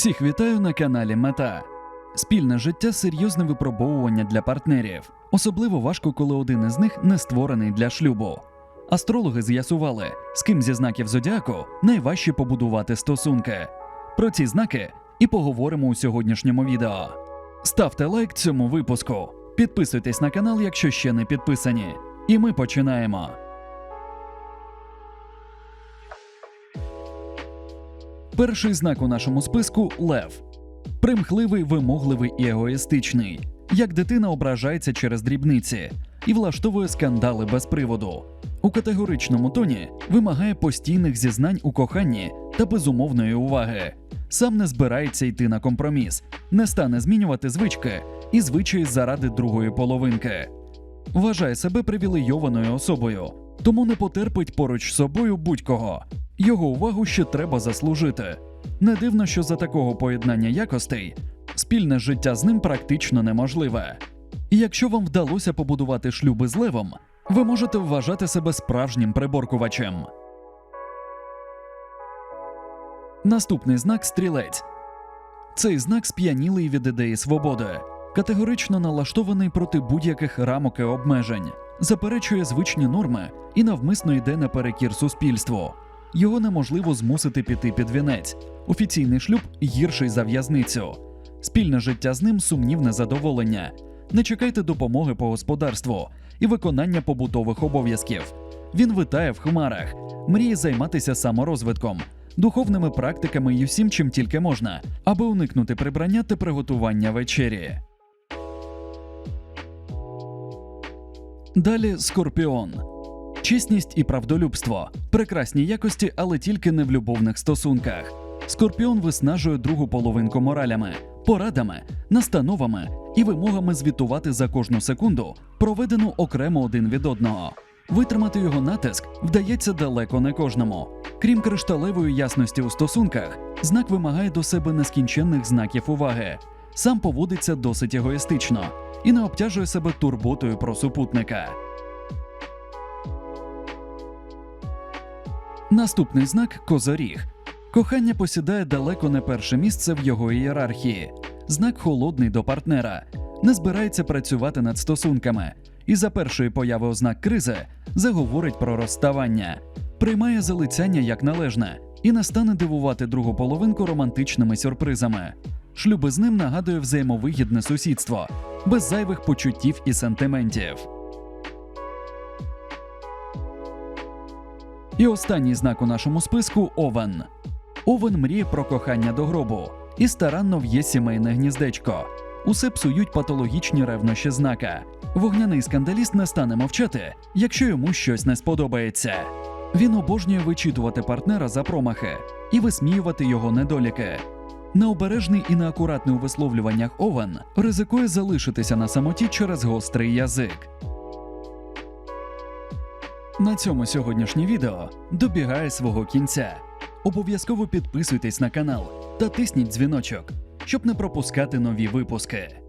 Всіх вітаю на каналі Мета. Спільне життя серйозне випробовування для партнерів. Особливо важко, коли один із них не створений для шлюбу. Астрологи з'ясували, з ким зі знаків зодіаку найважче побудувати стосунки. Про ці знаки і поговоримо у сьогоднішньому відео. Ставте лайк цьому випуску, підписуйтесь на канал, якщо ще не підписані. І ми починаємо. Перший знак у нашому списку лев. Примхливий, вимогливий і егоїстичний. Як дитина ображається через дрібниці і влаштовує скандали без приводу. У категоричному тоні вимагає постійних зізнань у коханні та безумовної уваги. Сам не збирається йти на компроміс, не стане змінювати звички і звичаї заради другої половинки. Вважає себе привілейованою особою, тому не потерпить поруч з собою будь-кого. Його увагу ще треба заслужити. Не дивно, що за такого поєднання якостей спільне життя з ним практично неможливе. І якщо вам вдалося побудувати шлюби з левом, ви можете вважати себе справжнім приборкувачем. Наступний знак стрілець. Цей знак сп'янілий від ідеї свободи, категорично налаштований проти будь-яких рамок і обмежень, заперечує звичні норми і навмисно йде наперекір суспільству. Його неможливо змусити піти під вінець. Офіційний шлюб гірший за в'язницю. Спільне життя з ним сумнівне задоволення. Не чекайте допомоги по господарству і виконання побутових обов'язків. Він витає в хмарах, мріє займатися саморозвитком, духовними практиками і усім, чим тільки можна, аби уникнути прибрання та приготування вечері. Далі скорпіон. Чесність і правдолюбство прекрасні якості, але тільки не в любовних стосунках. Скорпіон виснажує другу половинку моралями, порадами, настановами і вимогами звітувати за кожну секунду, проведену окремо один від одного. Витримати його натиск вдається далеко не кожному. Крім кришталевої ясності у стосунках, знак вимагає до себе нескінченних знаків уваги. Сам поводиться досить егоїстично і не обтяжує себе турботою про супутника. Наступний знак козоріг. Кохання посідає далеко не перше місце в його ієрархії. Знак холодний до партнера, не збирається працювати над стосунками, і за першої появи ознак кризи заговорить про розставання, приймає залицяння як належне і не стане дивувати другу половинку романтичними сюрпризами. Шлюби з ним нагадує взаємовигідне сусідство, без зайвих почуттів і сентиментів. І останній знак у нашому списку Овен. Овен мріє про кохання до гробу і старанно в'є сімейне гніздечко. Усе псують патологічні ревнощі знака. Вогняний скандаліст не стане мовчати, якщо йому щось не сподобається. Він обожнює вичитувати партнера за промахи і висміювати його недоліки. Необережний і неакуратний у висловлюваннях Овен ризикує залишитися на самоті через гострий язик. На цьому сьогоднішнє відео добігає свого кінця. Обов'язково підписуйтесь на канал та тисніть дзвіночок, щоб не пропускати нові випуски.